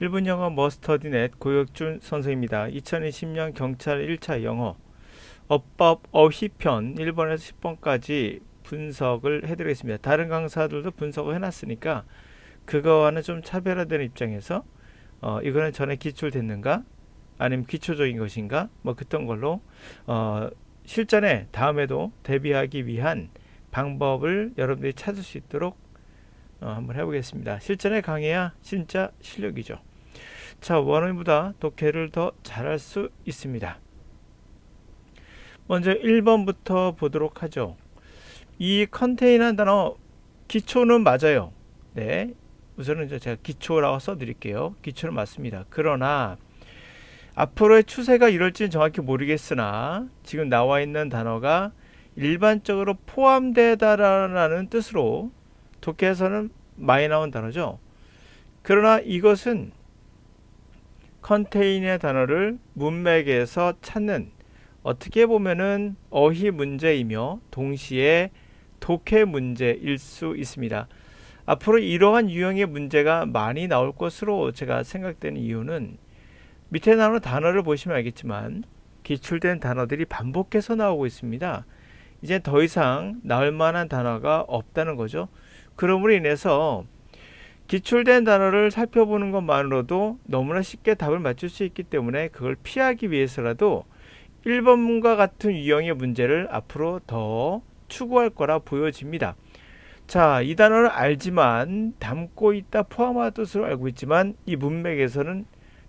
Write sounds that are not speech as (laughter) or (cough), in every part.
1분 영어 머스터디넷 고혁준 선생입니다. 2020년 경찰 1차 영어 어법 어휘편 1번에서 10번까지 분석을 해드리겠습니다. 다른 강사들도 분석을 해놨으니까 그거와는 좀 차별화되는 입장에서 어, 이거는 전에 기출됐는가 아니면 기초적인 것인가 뭐 그런 걸로 어, 실전에 다음에도 대비하기 위한 방법을 여러분들이 찾을 수 있도록 어, 한번 해보겠습니다. 실전에 강해야 진짜 실력이죠. 자, 원어민보다 독해를 더 잘할 수 있습니다. 먼저 1번부터 보도록 하죠. 이 컨테이너 단어 기초는 맞아요. 네. 우선은 제가 기초라고 써드릴게요. 기초는 맞습니다. 그러나 앞으로의 추세가 이럴지는 정확히 모르겠으나 지금 나와 있는 단어가 일반적으로 포함되다라는 뜻으로 독해에서는 많이 나온 단어죠. 그러나 이것은 컨테이너의 단어를 문맥에서 찾는 어떻게 보면은 어휘 문제이며 동시에 독해 문제일 수 있습니다. 앞으로 이러한 유형의 문제가 많이 나올 것으로 제가 생각되는 이유는 밑에 나오는 단어를 보시면 알겠지만 기출된 단어들이 반복해서 나오고 있습니다. 이제 더 이상 나올 만한 단어가 없다는 거죠. 그러므로 인해서 기출된 단어를 살펴보는 것만으로도 너무나 쉽게 답을 맞출 수 있기 때문에 그걸 피하기 위해서라도 1번과 같은 유형의 문제를 앞으로 더 추구할 거라 보여집니다. 자, 이 단어는 알지만 담고 있다 포함한 뜻으로 알고 있지만 이 문맥에서는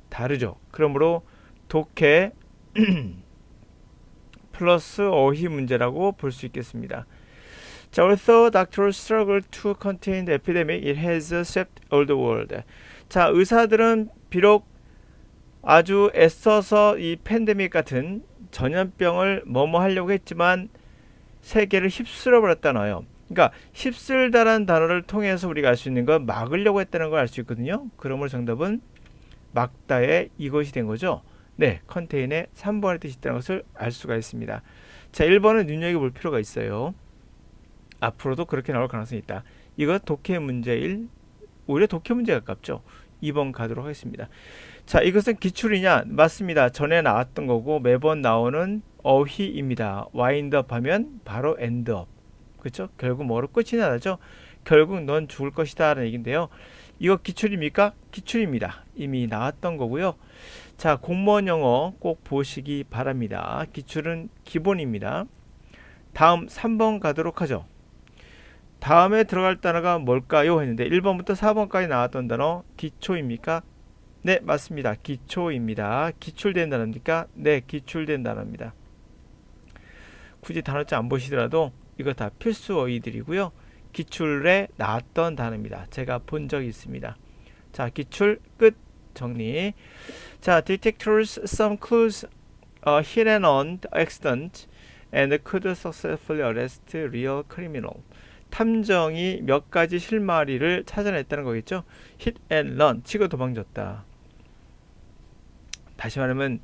다르죠. 그러므로 독해 (clears throat) 플러스 어휘 문제라고 볼 수 있겠습니다. 자, although doctors struggle to contain the epidemic, it has swept all the world. 자, 의사들은 비록 아주 애써서 이 팬데믹 같은 전염병을 뭐뭐 하려고 했지만 세계를 휩쓸어 버렸다나요. 그러니까 휩쓸다라는 단어를 통해서 우리가 알 수 있는 건 막으려고 했다는 걸 알 수 있거든요. 그러므로 정답은 막다의 이것이 된 거죠. 네, 컨테인에 3번의 뜻이 있다는 것을 알 수가 있습니다. 자, 1번은 눈여겨볼 필요가 있어요. 앞으로도 그렇게 나올 가능성이 있다. 이거 독해 문제일 오히려 독해 문제에 가깝죠. 2번 가도록 하겠습니다. 자, 이것은 기출이냐? 맞습니다. 전에 나왔던 거고 매번 나오는 어휘입니다. 와인드업 하면 바로 엔드업. 그렇죠? 결국 뭐로 끝이 나죠? 결국 넌 죽을 것이다 라는 얘기인데요. 이거 기출입니까? 기출입니다. 이미 나왔던 거고요. 자, 공무원 영어 꼭 보시기 바랍니다. 기출은 기본입니다. 다음 3번 가도록 하죠. 다음에 들어갈 단어가 뭘까요? 했는데 1번부터 4번까지 나왔던 단어 기초입니까? 네, 맞습니다. 기초입니다. 기출된 단어입니까? 네, 기출된 단어입니다. 굳이 단어째 안 보시더라도 이거 다 필수 어휘들이고요. 기출에 나왔던 단어입니다. 제가 본 적이 있습니다. 자, 기출 끝 정리. 자, detectors some clues uh, hit and on accident and could successfully arrest real criminal. 탐정이 몇 가지 실마리를 찾아냈다는 거겠죠. run 치고 도망쳤다. 다시 말하면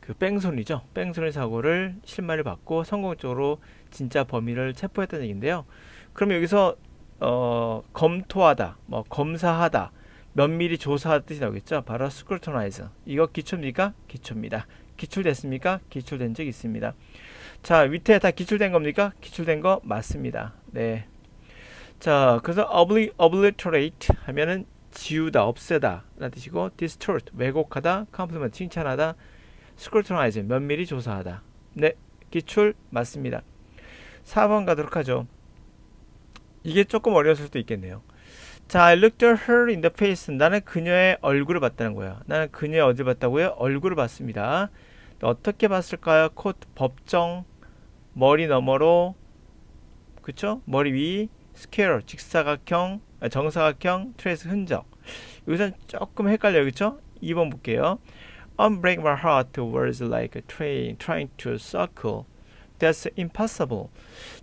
그 뺑소니죠. 뺑소니 사고를 실마리를 받고 성공적으로 진짜 범인을 체포했다는 얘기인데요. 그럼 여기서 어, 검토하다, 뭐 검사하다, 면밀히 조사하다 뜻이 나오겠죠. 바로 스크루터나이즈. 이거 기초입니까? 기초입니다. 기출됐습니까? 기출된 적 있습니다. 자, 밑에 다 기출된 겁니까? 기출된 거 맞습니다. 네. 자, 그래서 obli, obliterate 하면은 지우다, 없애다 라는 뜻이고 distort, 왜곡하다, compliment, 칭찬하다, scrutinize, 면밀히 조사하다. 네, 기출 맞습니다. 4번 가도록 하죠. 이게 조금 어려웠을 수도 있겠네요. 자, I looked at her in the face. 나는 그녀의 얼굴을 봤다는 거야. 나는 그녀의 어디를 봤다고요? 얼굴을 봤습니다. 어떻게 봤을까요? 코트, 법정, 머리 너머로, 그쵸? 머리 위, 스퀘어, 직사각형, 아, 정사각형, 트레이스 흔적. 여기선 조금 헷갈려요, 그쵸? 2번 볼게요. Unbreak my heart was like a train trying to circle. That's impossible.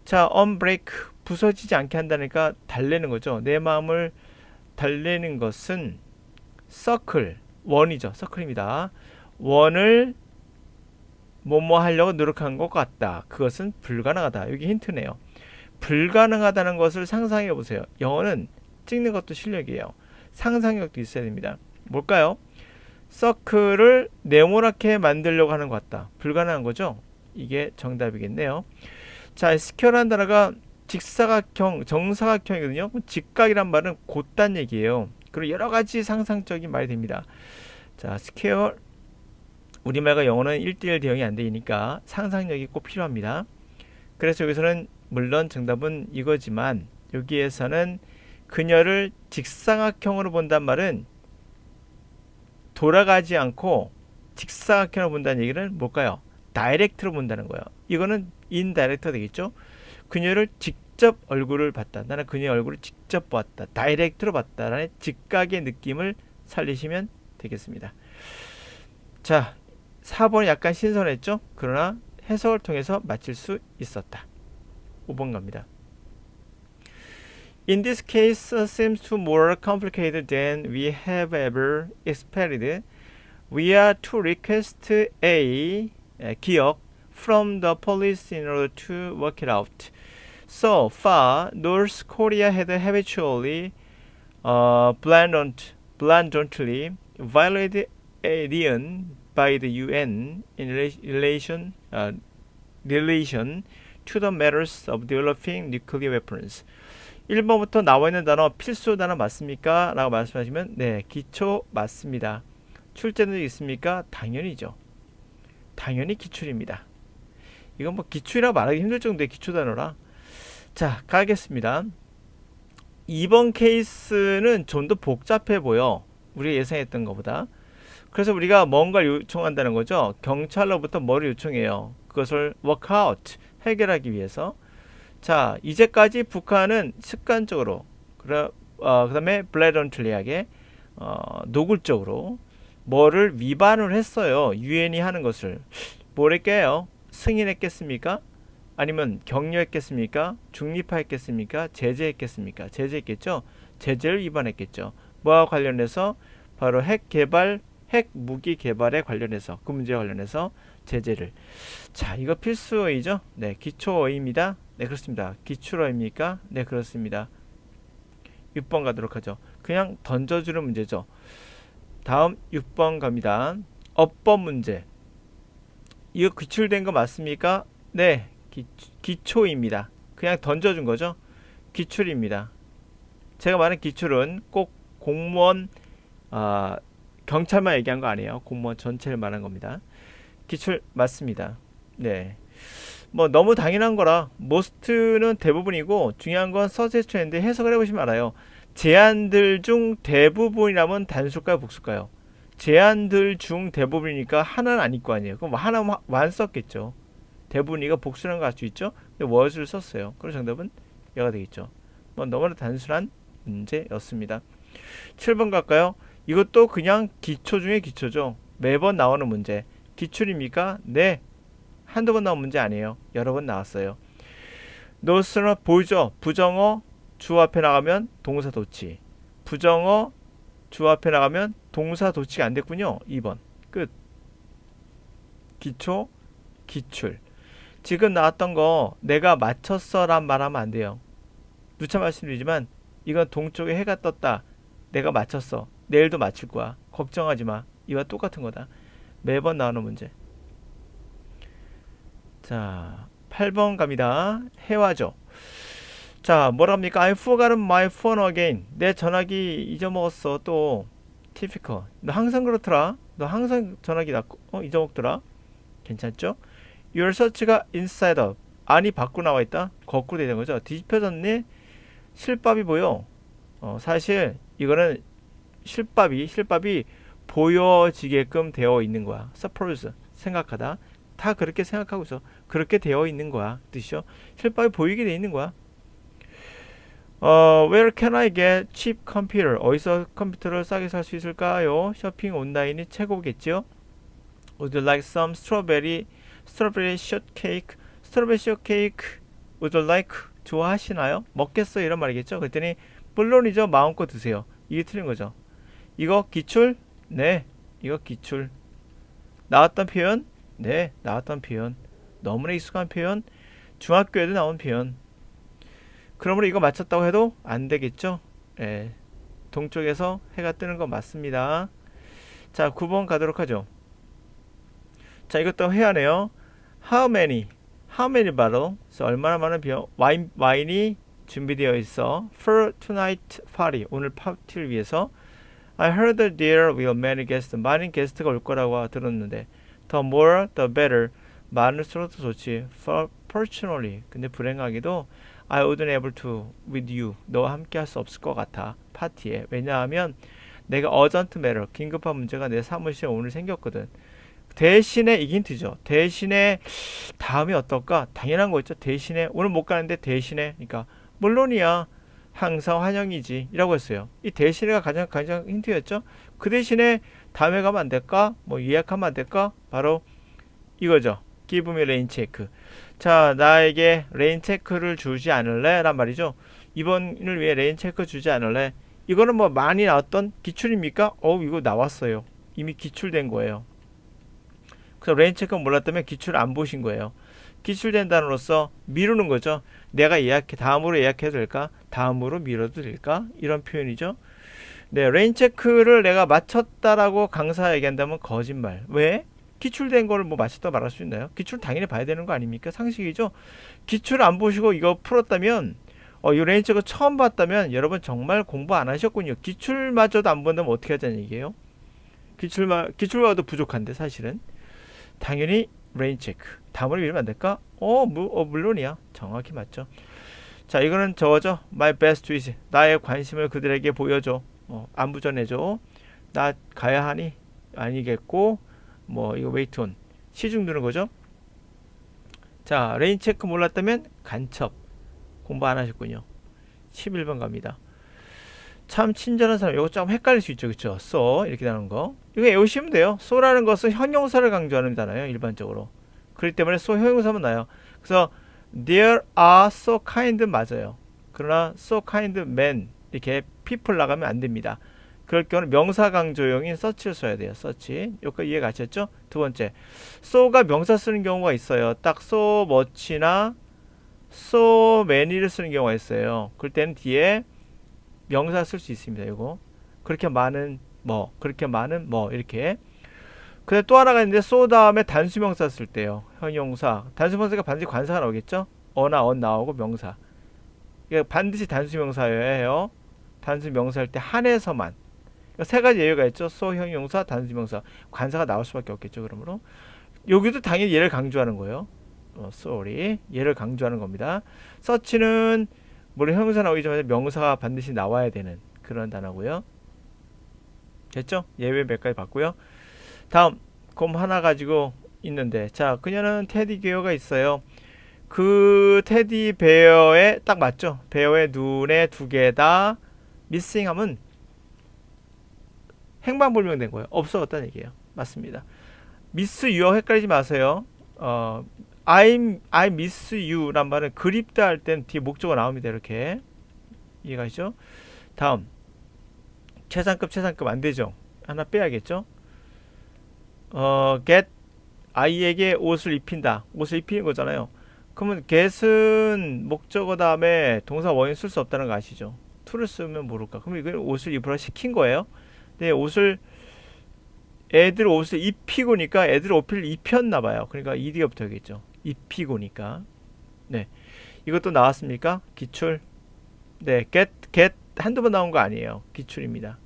자, unbreak 부서지지 않게 한다니까 달래는 거죠. 내 마음을 달래는 것은 circle 원이죠. circle입니다. 원을 뭐뭐 하려고 노력한 것 같다. 그것은 불가능하다. 여기 힌트네요. 불가능하다는 것을 상상해 보세요. 영어는 찍는 것도 실력이에요. 상상력도 있어야 됩니다. 뭘까요? 서클을 네모나게 만들려고 하는 것 같다. 불가능한 거죠? 이게 정답이겠네요. 자, 스퀘어라는 단어가 직사각형, 정사각형이거든요. 직각이란 말은 곧단 얘기예요. 그리고 여러 가지 상상적인 말이 됩니다. 자, 스퀘어 우리말과 영어는 1대1 대응이 안 되니까 상상력이 꼭 필요합니다. 그래서 여기서는 물론 정답은 이거지만 여기에서는 그녀를 직사각형으로 본단 말은 돌아가지 않고 직사각형으로 본다는 얘기는 뭘까요? 다이렉트로 본다는 거예요. 이거는 인다이렉트 되겠죠? 그녀를 직접 얼굴을 봤다. 나는 그녀의 얼굴을 직접 보았다. 다이렉트로 봤다라는 직각의 느낌을 살리시면 되겠습니다. 자, 4번은 약간 신선했죠? 그러나 해석을 통해서 맞힐 수 있었다. 5번 갑니다. In this case uh, seems to more complicated than we have ever expected. We are to request a uh, 기억 from the police in order to work it out. So far, North Korea had habitually uh, blandant, blandantly violated alien by the UN in rela- relation uh, relation to the matters of developing nuclear weapons. 1번부터 나와 있는 단어 필수 단어 맞습니까? 라고 말씀하시면 네, 기초 맞습니다. 출제는 있습니까? 당연히죠. 당연히 기출입니다. 이건 뭐 기출이라고 말하기 힘들 정도의 기초 단어라. 자, 가겠습니다. 2번 케이스는 좀 더 복잡해 보여. 우리가 예상했던 것보다. 그래서 우리가 뭔가를 요청한다는 거죠. 경찰로부터 뭐를 요청해요. 그것을 workout, 해결하기 위해서. 자, 이제까지 북한은 습관적으로, 그래, 어, 그 다음에 블레던틀리하게, 어, 노골적으로 뭐를 위반을 했어요. 유엔이 하는 것을. 뭐랄까요? 승인했겠습니까? 아니면 격려했겠습니까? 중립화했겠습니까? 제재했겠습니까? 제재했겠죠? 제재를 위반했겠죠. 뭐와 관련해서 바로 핵 개발, 핵 무기 개발에 관련해서 그 문제와 관련해서 제재를. 자, 이거 필수어이죠? 네, 기초어입니다. 네, 그렇습니다. 기출어입니까? 네, 그렇습니다. 6번 가도록 하죠. 그냥 던져주는 문제죠. 다음 6번 갑니다. 어법 문제. 이거 기출된 거 맞습니까? 네, 기, 기초입니다. 그냥 던져준 거죠. 기출입니다. 제가 말한 기출은 꼭 공무원, 아, 경찰만 얘기한 거 아니에요. 공무원 전체를 말한 겁니다. 기출 맞습니다. 네. 뭐 너무 당연한 거라 모스트는 대부분이고 중요한 건 서세처인데 해석을 해보시면 알아요. 제안들 중 대부분이라면 단수일까요, 복수일까요? 제안들 중 대부분이니까 하나는 아닐 거 아니에요. 그럼 하나 완 썼겠죠. 대부분이가 복수라는 거알수 있죠? 근데 was를 썼어요. 그럼 정답은 얘가 되겠죠. 뭐 너무나 단순한 문제였습니다. 7번 갈까요? 이것도 그냥 기초 중에 기초죠. 매번 나오는 문제. 기출입니까? 네. 한두 번 나온 문제 아니에요. 여러 번 나왔어요. 노스는 보이죠? 부정어 주 앞에 나가면 동사 도치. 부정어 주 앞에 나가면 동사 도치가 안 됐군요. 2번. 끝. 기초, 기출. 지금 나왔던 거 내가 맞췄어 란 말하면 안 돼요. 누차 말씀드리지만 이건 동쪽에 해가 떴다. 내가 맞췄어. 내일도 맞출 거야. 걱정하지 마. 이와 똑같은 거다. 매번 나오는 문제. 자, 8번 갑니다. 해와죠. 자, 뭐랍니까? I forgot my phone again. 내 전화기 잊어먹었어. 또 typical. 너 항상 그렇더라. 너 항상 전화기 나 어, 잊어먹더라. 괜찮죠? Your search가 inside out. 안이 밖으로 나와 있다. 거꾸로 되는 거죠. 뒤집혀졌네. 실밥이 보여. 어, 사실 이거는 실밥이 실밥이 보여지게끔 되어 있는 거야. suppose 생각하다. 다 그렇게 생각하고 있어. 그렇게 되어 있는 거야. 뜻이죠. 실밥이 보이게 돼 있는 거야. 어, where can I get cheap computer? 어디서 컴퓨터를 싸게 살 수 있을까요? 쇼핑 온라인이 최고겠죠? Would you like some strawberry strawberry shortcake? strawberry shortcake would you like? 좋아하시나요? 먹겠어 이런 말이겠죠? 그랬더니 물론이죠. 마음껏 드세요. 이게 틀린 거죠. 이거 기출? 네. 이거 기출. 나왔던 표현? 네. 나왔던 표현. 너무나 익숙한 표현. 중학교에도 나온 표현. 그러므로 이거 맞췄다고 해도 안 되겠죠? 예. 동쪽에서 해가 뜨는 거 맞습니다. 자, 9번 가도록 하죠. 자, 이것도 해야네요. How many? How many bottle? 그래서 얼마나 많은 비어 와인 와인이 준비되어 있어. For tonight party. 오늘 파티를 위해서. I heard there will many guests. 많은 게스트가 올 거라고 들었는데. The more, the better. 많을수록 더 좋지. For fortunately. 근데 불행하게도 I wouldn't able to with you. 너와 함께 할 수 없을 것 같아. 파티에. 왜냐하면 내가 urgent matter. 긴급한 문제가 내 사무실에 오늘 생겼거든. 대신에 이게 힌트죠. 대신에 다음이 어떨까? 당연한 거 있죠. 대신에 오늘 못 가는데 대신에 그러니까 물론이야. 항상 환영이지. 이라고 했어요. 이 대신에가 가장 가장 힌트였죠. 그 대신에 다음에 가면 안 될까? 뭐 예약하면 안 될까? 바로 이거죠. give me rain check. 자, 나에게 레인 체크를 주지 않을래? 란 말이죠. 이번을 위해 레인 체크 주지 않을래? 이거는 뭐 많이 나왔던 기출입니까? 어, 이거 나왔어요. 이미 기출된 거예요. 그래서 레인 체크 몰랐다면 기출 안 보신 거예요. 기출된 단어로서 미루는 거죠. 내가 예약해 다음으로 예약해도 될까? 다음으로 미뤄도 될까? 이런 표현이죠. 네, 레인 체크를 내가 맞췄다라고 강사 얘기한다면 거짓말. 왜? 기출된 거를 뭐 맞췄다 말할 수 있나요? 기출 당연히 봐야 되는 거 아닙니까? 상식이죠. 기출 안 보시고 이거 풀었다면 어, 이 레인 체크 처음 봤다면 여러분 정말 공부 안 하셨군요. 기출마저도 안 본다면 어떻게 하자는 얘기예요? 기출마 기출마도 부족한데 사실은 당연히 레인 체크. 다음으로 미루면 안 될까? 어, 무, 어 물론이야. 정확히 맞죠. 자, 이거는 저거죠. My best is 나의 관심을 그들에게 보여줘. 어, 안부 전해줘. 나 가야 하니 아니겠고 뭐 이거 웨이트 온 시중 두는 거죠. 자, 레인 체크 몰랐다면 간첩 공부 안 하셨군요. 11번 갑니다. 참 친절한 사람. 이거 좀 헷갈릴 수 있죠. 그쵸? so 이렇게 나오는 거. 이거 외우시면 돼요. so라는 것은 형용사를 강조하는 단어예요? 일반적으로. 그렇기 때문에 so 형용사만 나요. 그래서 there are so kind 맞아요. 그러나 so kind men 이렇게 people 나가면 안 됩니다. 그럴 경우는 명사 강조형인 such를 써야 돼요. such. 여기까지 이해 가셨죠? 두 번째. so가 명사 쓰는 경우가 있어요. 딱 so much나 so many를 쓰는 경우가 있어요. 그럴 때는 뒤에 명사 쓸 수 있습니다. 이거 그렇게 많은 뭐 그렇게 많은 뭐 이렇게 근데 또 하나가 있는데 소 다음에 단수명사 쓸 때요. 형용사 단수명사가 반드시 관사가 나오겠죠? 어나 언 나오고 명사 이게 반드시 단수명사예요. 단수명사일 때 한해서만 그러니까 세 가지 예외가 있죠. 소 형용사 단수명사 관사가 나올 수밖에 없겠죠. 그러므로 여기도 당연히 얘를 강조하는 거예요. 어, sorry 얘를 강조하는 겁니다. 서치는 물론 형용사 나오기 전에 명사가 반드시 나와야 되는 그런 단어고요. 됐죠? 예외 몇 가지 봤고요. 다음 곰 하나 가지고 있는데 자 그녀는 테디 베어가 있어요. 그 테디 베어에 딱 맞죠? 베어의 눈에 두 개 다 미싱하면 행방불명된 거예요. 없어졌다는 얘기예요. 맞습니다. 미스 유어 헷갈리지 마세요. 어, I I miss you란 말은 그립다 할 땐 뒤에 목적어 나옵니다. 이렇게 이해가시죠? 다음 최상급 최상급 안 되죠. 하나 빼야겠죠? 어 get 아이에게 옷을 입힌다. 옷을 입히는 거잖아요. 그러면 get은 목적어 다음에 동사 원인 쓸 수 없다는 거 아시죠? to를 쓰면 모를까? 그럼 이건 옷을 입으라 시킨 거예요. 근데 옷을 애들 옷을 입히고니까 애들 옷을 입혔나 봐요. 그러니까 ed가 붙어야겠죠. 입히고니까. 네. 이것도 나왔습니까? 기출. 네, get get 한두 번 나온 거 아니에요. 기출입니다.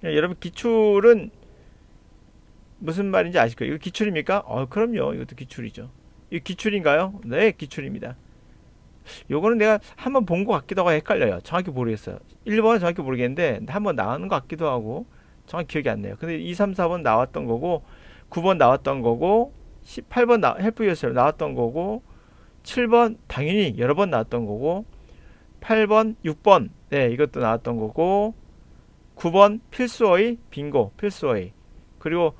네, 여러분 기출은 무슨 말인지 아실 거예요. 이거 기출입니까? 어, 그럼요. 이것도 기출이죠. 이 기출인가요? 네, 기출입니다. 요거는 내가 한번 본 것 같기도 하고 헷갈려요. 정확히 모르겠어요. 1번은 정확히 모르겠는데 한번 나오는 것 같기도 하고 정확히 기억이 안 나요. 근데 2, 3, 4번 나왔던 거고 9번 나왔던 거고 18번 나, 헬프 유어셀 나왔던 거고 7번 당연히 여러 번 나왔던 거고 8번 6번 네 이것도 나왔던 거고 9번 필수어의 빙고 필수어의. 그리고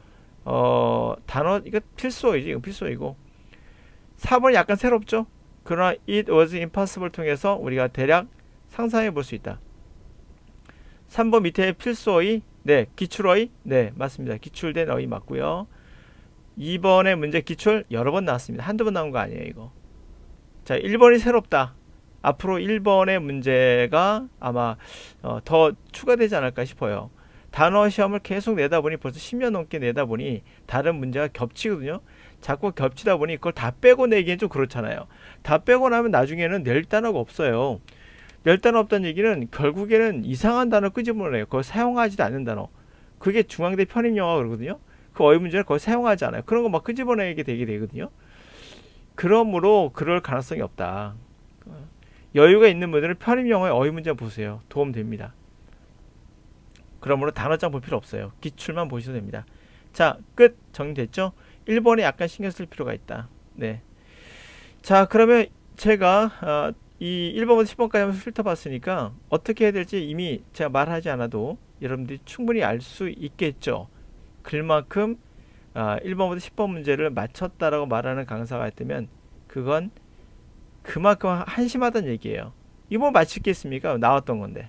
어 단어 이거 필수어이지 이거 필수어이고. 4번이 약간 새롭죠? 그러나 it was impossible 통해서 우리가 대략 상상해 볼 수 있다. 3번 밑에 필수어의 네 기출어의 네 맞습니다. 기출된 어의 맞고요 2번의 문제 기출 여러 번 나왔습니다. 한두 번 나온 거 아니에요, 이거. 자, 1번이 새롭다. 앞으로 1번의 문제가 아마 어, 더 추가되지 않을까 싶어요. 단어 시험을 계속 내다 보니 벌써 10년 넘게 내다 보니 다른 문제가 겹치거든요. 자꾸 겹치다 보니 그걸 다 빼고 내기엔 좀 그렇잖아요. 다 빼고 나면 나중에는 낼 단어가 없어요. 낼 단어 없다는 얘기는 결국에는 이상한 단어 끄집어내요. 그걸 사용하지도 않는 단어. 그게 중앙대 편입영어 그러거든요. 그 어휘 문제를 거의 사용하지 않아요. 그런 거 막 끄집어내게 되게 되거든요. 그러므로 그럴 가능성이 없다. 여유가 있는 분들은 편입 영어의 어휘 문제 보세요. 도움 됩니다. 그러므로 단어장 볼 필요 없어요. 기출만 보셔도 됩니다. 자, 끝 정리됐죠? 1번에 약간 신경 쓸 필요가 있다. 네. 자, 그러면 제가 어, 이 1번부터 10번까지 한번 훑어봤으니까 어떻게 해야 될지 이미 제가 말하지 않아도 여러분들이 충분히 알 수 있겠죠. 그만큼 아, 1번부터 10번 문제를 맞췄다라고 말하는 강사가 있다면 그건 그만큼 한심하다는 얘기예요. 이번 맞추겠습니까? 나왔던 건데.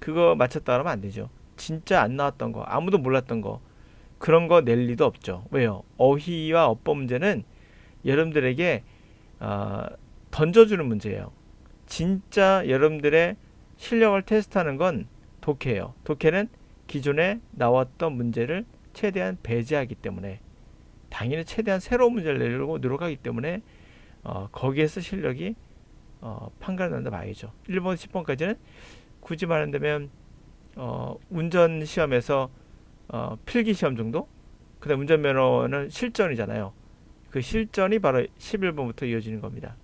그거 맞췄다 그러면 안 되죠. 진짜 안 나왔던 거, 아무도 몰랐던 거, 그런 거 낼 리도 없죠. 왜요? 어휘와 어법 문제는 여러분들에게 어, 던져주는 문제예요. 진짜 여러분들의 실력을 테스트하는 건 독해예요. 독해는 기존에 나왔던 문제를 최대한 배제하기 때문에 당연히 최대한 새로운 문제를 내려고 노력하기 때문에 어, 거기에서 실력이 어, 판가름난다 말이죠. 1번, 10번까지는 굳이 말한다면 어, 운전 시험에서 어, 필기 시험 정도? 그다음 운전면허는 실전이잖아요. 그 실전이 바로 11번부터 이어지는 겁니다.